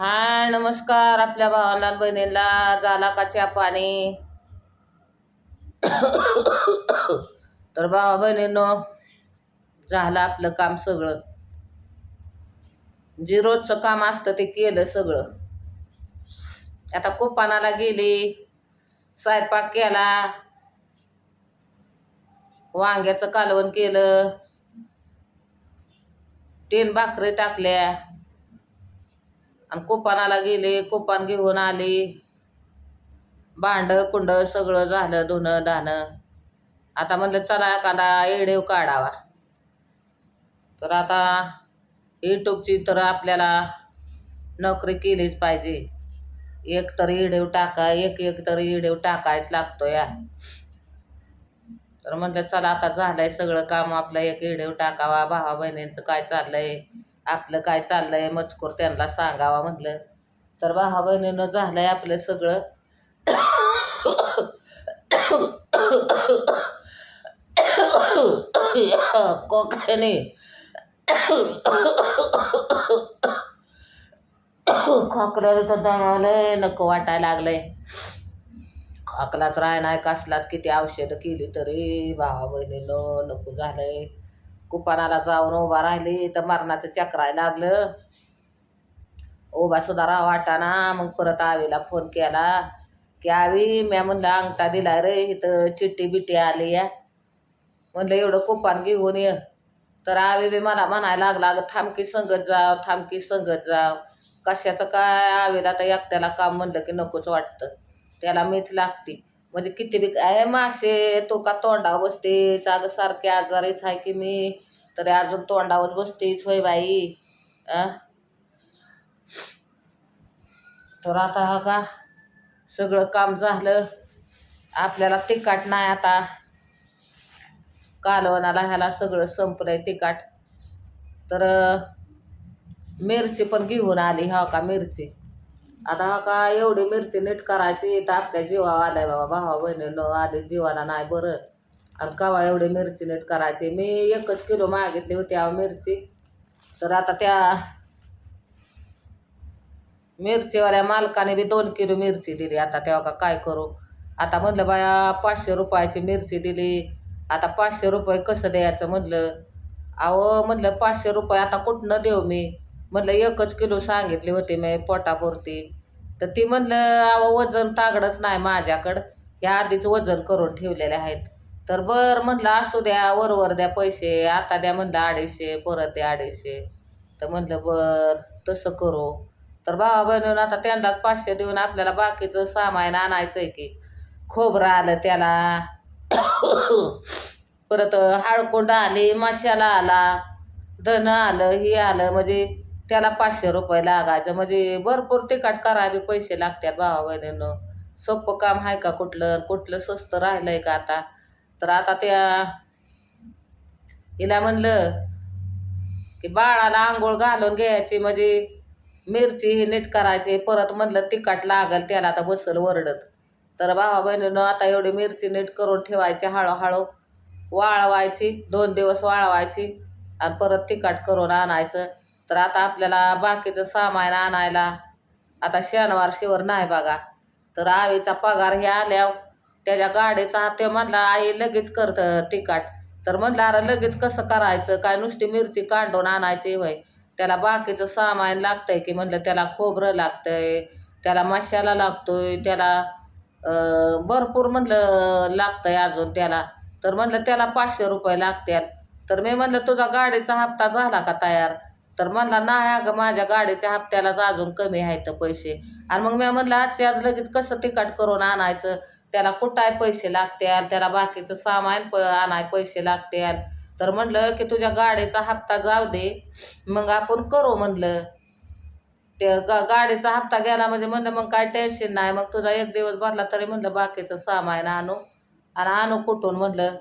हाय नमस्कार आपल्या भावांना बहिणीला झाला का चहा पाणी? तर भावा बहिणीनं झालं आपलं काम सगळं. जे रोजचं काम असतं ते केलं सगळं. आता कुपानाला गेली स्वयंपाक केला वांग्याचं कालवण केलं तीन भाकरी टाकल्या. आणि कोपानाला गेले कोपान घेऊन आली. भांड कुंड सगळं झालं धुणं धाणं. आता म्हणलं चला एखादा येडेव काढावा. तर आता यूट्यूबची तर आपल्याला नोकरी केलीच पाहिजे. एक तर येडेव टाका एक एक तर येडेव टाकायच लागतो या तर म्हणलं चला आता झालंय सगळं काम आपलं एक येडेव टाकावा. भावा बहिणींचं काय चाललंय? आपलं काय चाललंय मजकूर त्यांना सांगावा म्हटलं. तर भावा बहिणीनं झालंय आपलं सगळं. कोकणी. खोकल्याला तर दमावलंय नको वाटायला लागलंय. खोकलाच आहे नाही कसलाच किती औषधं केली तरी भावा बहिणीनं नको झालंय. कुपानाला जाऊन उभा राहिली तर मरणाचं चक्राय लागलं. उभा सुधारा वाटाना मग परत आवीला फोन केला. की आवी म्या म्हणलं अंगठा दिला रे इथं चिट्टी बिट्टी आली या म्हणलं एवढं कुपान घेऊन ये. तर आवी बी मला म्हणायला लागला अगं थांबकी संगत जाव थांबकी संगत जाव. कशाचं काय? आवीला तर एकट्याला काम म्हणलं की नकोच वाटतं. त्याला मीच लागते. म्हणजे किती बी काय मासे तो का तोंडावर बसतेच अगं सारखे आजारीच आहे की मी तरी अजून तोंडावर बसतेच होय बाई आ तर आता हा का सगळं काम झालं आपल्याला तिखट नाही आता. कालवणाला ह्याला सगळं संपलंय तिखट. तर मिरची पण घेऊन आली हा का मिरची. आता का एवढी मिरची नीट करायची तर आपल्या जीवावर आलाय बाबा भावा बहिणीनं आले जीवाला नाही बरं. आणि कवा एवढी मिरची नीट करायची? मी एकच किलो मागितली होती अहो मिरची. तर आता त्या मिरचीवाल्या मालकाने बी दोन किलो मिरची दिली. आता तेव्हा का काय करू? आता म्हटलं बाया पाचशे रुपयाची मिरची दिली. आता पाचशे रुपये कसं द्यायचं म्हटलं अहो म्हटलं पाचशे रुपये आता कुठनं देऊ मी? म्हणलं एकच किलो सांगितली होती मी पोटापुरती. तर ती म्हणलं अहो वजन तागडच नाही माझ्याकडं. ह्या आधीच वजन करून ठेवलेले आहेत. तर बरं म्हटलं असू द्या वरवर द्या पैसे आता द्या म्हणलं अडीचशे परत द्या अडीचशे. तर म्हणलं बरं तसं करू. तर भावा बहिणीनं आता त्यांनाच पाचशे देऊन आपल्याला बाकीचं सामान आणायचं आहे की. खोबरं आलं त्याला. परत हळकुंड आली माश्याला आला धन आलं हे आलं म्हणजे त्याला पाचशे रुपये लागायचं. म्हणजे भरपूर तिकट करायला पैसे लागतात भावा बहिणीनं सोपं काम आहे का कुठलं? कुठलं स्वस्त राहिलं आहे का आता? तर आता त्या हिला म्हणलं की बाळाला आंघोळ घालून घ्यायची म्हणजे मिरची ही नीट करायची. परत म्हणलं तिखट लागल त्याला आता बसल वरडत. तर भावा बहिणीनं आता एवढी मिरची नीट करून ठेवायची हळूहळू वाळवायची दोन दिवस वाळवायची आणि परत तिखट करून आणायचं. तर आता आपल्याला बाकीचं सामान आणायला. आता शनिवार शिवर नाही बघा. तर आईचा पगार हे आल्या त्याच्या गाडीचा ते म्हणला आई लगेच करतं तिखट. तर म्हणलं अरे लगेच कसं करायचं? काय नुसती मिरची कांडून आणायची होय? त्याला बाकीचं सामान लागतंय की? म्हणलं त्याला खोबरं लागतंय त्याला मसाला लागतोय त्याला भरपूर म्हणलं लागतंय अजून त्याला. तर म्हणलं त्याला पाचशे रुपये लागतील. तर मी म्हणलं तुझा गाडीचा हप्ता झाला का तयार? तर म्हणला नाही अगं माझ्या गाडीच्या हप्त्यालाच अजून कमी आहेत पैसे. आणि मग मी म्हणलं आजच्या आज लगेच कसं तिकट करून आणायचं? त्याला कुठाय पैसे लागतील? त्याला बाकीचं सामान प आणाय पैसे लागतील? तर म्हणलं की तुझ्या गाडीचा हप्ता जाऊ दे. मग आपण करू म्हणलं. ते गा गाडीचा हप्ता गेला म्हणजे म्हणलं मग काय टेन्शन नाही. मग तुझा एक दिवस भरला तरी म्हणलं बाकीचं सामान आणू. आणि आणू कुठून? म्हणलं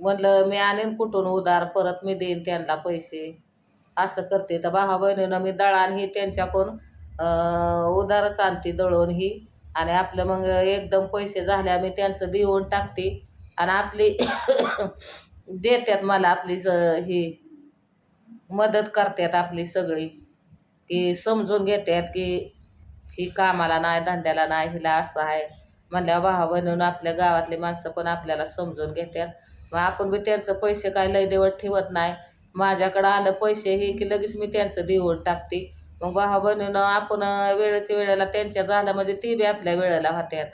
म्हणलं मी आणीन कुठून उधार? परत मी देईन त्यांना पैसे. असं करते. तर भावा बहिणीनं मी दळण ही त्यांच्याकडून उदारच आणते दळून ही. आणि आपलं मग एकदम पैसे झाले मी त्यांचं देऊन टाकते. आणि आपली देतात मला आपली स ही मदत करतात आपली सगळी. की समजून घेतात की ही कामाला नाही धंद्याला नाही हिला असं आहे. म्हणल्यावर भावा बहिणीनं आपल्या गावातली माणसं पण आपल्याला समजून घेतात मग आपण बी त्यांचं पैसे काय लय देवत ठेवत नाही. माझ्याकडं आलं पैसे हे की लगेच मी त्यांचं देऊन टाकते. मग भावा बहिणीनं आपण वेळेच्या वेळेला त्यांच्या झालं म्हणजे ती बी आपल्या वेळेला होत्यात.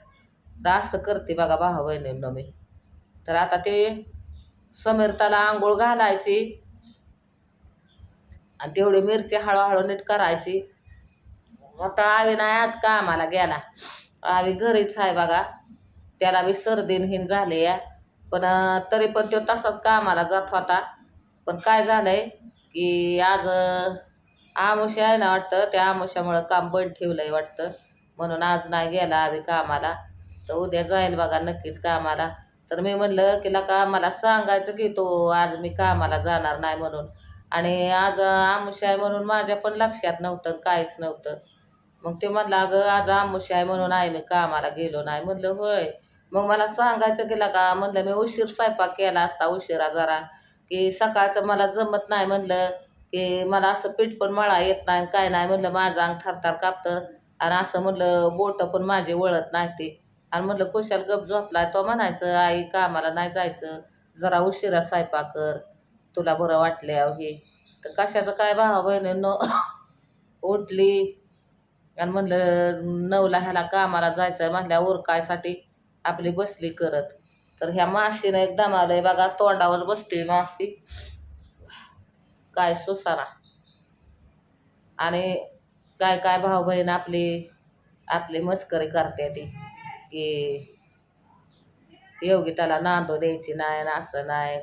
तर असं करते बघा भावा बहिणीनं मी. तर आता ते समीरताला आंघोळ घालायची. आणि तेवढी मिरची हळूहळू नीट करायची. आता आवी नाही आज कामाला गेला. आवी घरीच आहे बघा. त्याला बी सर्दीन हिन झाले या पण तरी पण तो तसाच कामाला जात होता. पण काय झालं आहे की आज आमुष्या आहे ना वाटतं त्या आमुष्यामुळं काम बंद ठेवलं आहे वाटतं. म्हणून आज नाही गेला आम्ही कामाला. तर उद्या जाईल बघा नक्कीच कामाला. तर मी म्हणलं की का मला सांगायचं की तो आज मी कामाला जाणार नाही म्हणून. आणि आज आमुष्या आहे म्हणून माझ्या पण लक्षात नव्हतं काहीच नव्हतं. मग ते म्हणलं अगं आज आमुष्या आहे म्हणून आहे मी कामाला गेलो नाही. म्हणलं होय. मग मला सांगायचं गेला का? म्हणलं मी उशीर स्वयंपाक केला असता उशिरा जरा. की सकाळचं मला जमत नाही म्हणलं की मला असं पीठ पण मळा येत नाही काय नाही म्हणलं माझं अंग थरथर कापतं. आणि असं म्हणलं बोटं पण माझे वळत नाही ते. आणि म्हणलं कुशाल गप झोपलाय तो म्हणायचं आई कामाला नाही जायचं. जरा उशिरा स्वयंपाक कर. तुला बरं वाटल्यावर हे. तर कशाचं काय भावा बहिणीनं उठली. आणि म्हणलं नऊला ह्याला कामाला जायचं आहे म्हणल्या उरकायसाठी आपली बसली करत? तर ह्या माशीनं एक दमालंय बघा तोंडावर बसते माशी. काय सुसारा. आणि काय काय भाऊ बहीण आपली आपली मस्करी करते ती की योगिताला नांदू द्यायची नाही ना असं नाही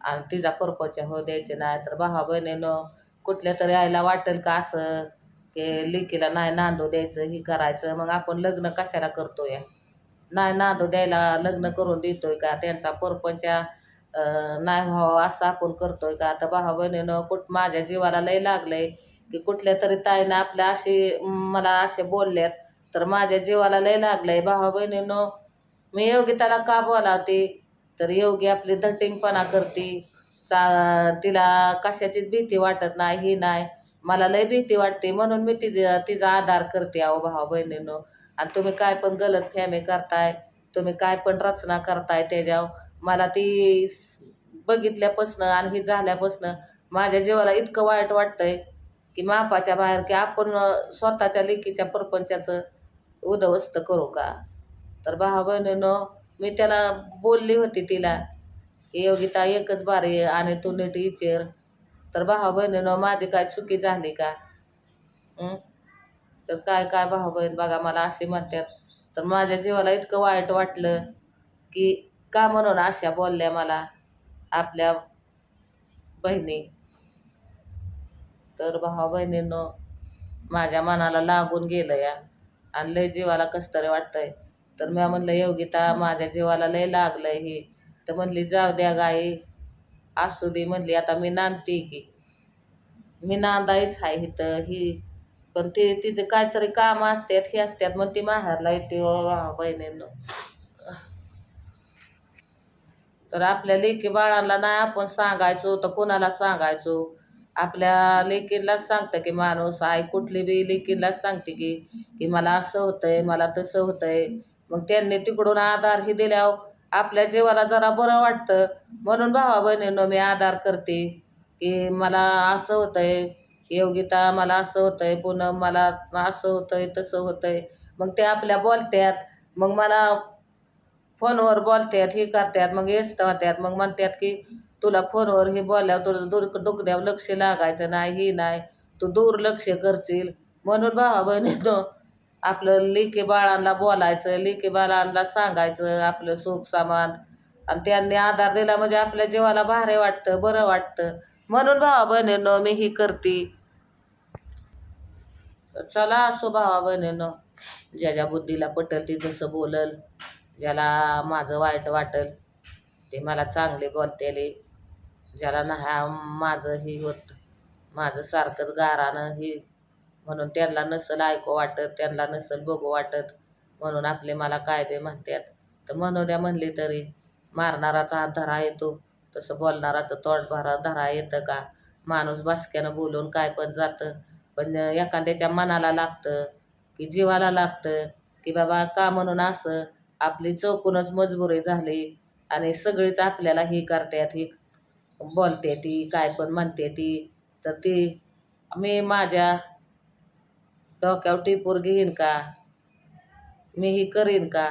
आणि तिचा परपंच हो द्यायचे नाही. तर भावा बहिणीनं कुठल्या तरी आईला वाटेल का असं की लेकीला नाही नांदू द्यायचं ही करायचं. मग आपण लग्न कशाला करतो या नाही नादू द्यायला लग्न करून देतोय का? त्यांचा परपंच नाही व्हावं असं आपण करतोय का? आता भावा बहिणीनं कुठ माझ्या जीवाला लय लागलंय की कुठल्या तरी ताईनं आपल्या अशी मला असे बोलल्यात तर माझ्या जीवाला लय लागलंय. भावा बहिणीनं मी योगिताला का बोलावते? तर योगी आपली धटिंगपणा करते. चा तिला कशाचीच भीती वाटत नाही ही नाही. मला लय भीती वाटते म्हणून मी तिचा तिचा आधार करते अहो भावा बहिणीनं. आणि तुम्ही काय पण गलत फॅमी करताय तुम्ही काय पण रचना करताय त्याच्यावर. मला ती बघितल्यापासनं आणि ही झाल्यापासनं माझ्या जीवाला इतकं वाईट वाटतंय की मापाच्या बाहेर की आपण स्वतःच्या लेकीच्या परपंचाचं उद्ध्वस्त करू का? तर भावा बहिणीनं मी त्याला बोलली होती तिला की योगिता एकच बारी आहे आणि तू नीट विचार. तर भावा बहिणीनं माझी काय चुकी झाली का? तर काय काय भाऊ बहीण बघा मला असे म्हणतात तर माझ्या जीवाला इतकं वाईट वाटलं की का म्हणून अशा बोलल्या मला आपल्या बहिणी. तर भावा बहिणीनं माझ्या मनाला लागून गेलं या. आणि लय जीवाला कसं तरी वाटतंय. तर मी म्हणलं योगिता माझ्या जीवाला लय लागलंय हे. तर म्हणली जाऊ द्या गाई. असू दे म्हणली आता मी नांदते की. मी नांदायच आहे इथं. ही पण ते तिचं काहीतरी काम असतात हे असतात मग ती माहेरला येते हो, बहिणीनं. तर आपल्या लेकी बाळांना नाही आपण सांगायचो तर कोणाला सांगायचो? आपल्या लेकीलाच सांगतं की माणूस आई कुठली बी लेकीलाच सांगते की की मला असं होतंय मला तसं होतंय. मग त्यांनी तिकडून आधार ही दिल्यावर आपल्या जीवाला जरा बरं वाटतं. म्हणून भावा बहिणीनं मी आधार करते की मला असं होतंय योगिता मला असं होतं आहे पुन्हा मला असं होतं आहे तसं होतं आहे मग ते आपल्या बोलत्यात. मग मला फोनवर बोलतात हे करतात मग येस्त होत्यात मग म्हणतात की तुला फोनवर हे बोलल्यावर तुला दूर दुखण्यावर लक्ष लागायचं नाही ही नाही. तू दुर्लक्ष करशील. म्हणून भावा बहिणीनं आपलं लिके बाळांना बोलायचं लिके बाळांना सांगायचं आपलं सुख सामान. आणि त्यांनी आधार दिला म्हणजे आपल्या जीवाला भारे वाटतं बरं वाटतं. म्हणून भावा बहिणीनं मी ही करते. तर चला असो भावा बहिणीनं ज्याच्या बुद्धीला पटल ती जसं बोलल ज्याला माझं वाईट वाटल ते मला चांगले बोलतेले. ज्याला नाही माझं हे होत माझं सारखंच गारानं हे. म्हणून त्यांना नसल ऐकू वाटत त्यांना नसल बघू वाटत म्हणून आपले मला काय बे म्हणतात तर म्हणू द्या म्हणली तरी मारणाराचा हात धरा येतो. तसं बोलणाराचं तोंड भरा धरा येतं का? माणूस बासक्यानं बोलून काय पण जातं. पण एखाद्याच्या मनाला लागतं की जीवाला लागतं की बाबा का म्हणून असं आपली चौकूनच मजबुरी झाली आणि सगळीच आपल्याला ही करतात ही बोलते ती काय पण म्हणते ती. तर ती मी माझ्या डोक्यावर टिपूर घेईन का? मी ही करीन का?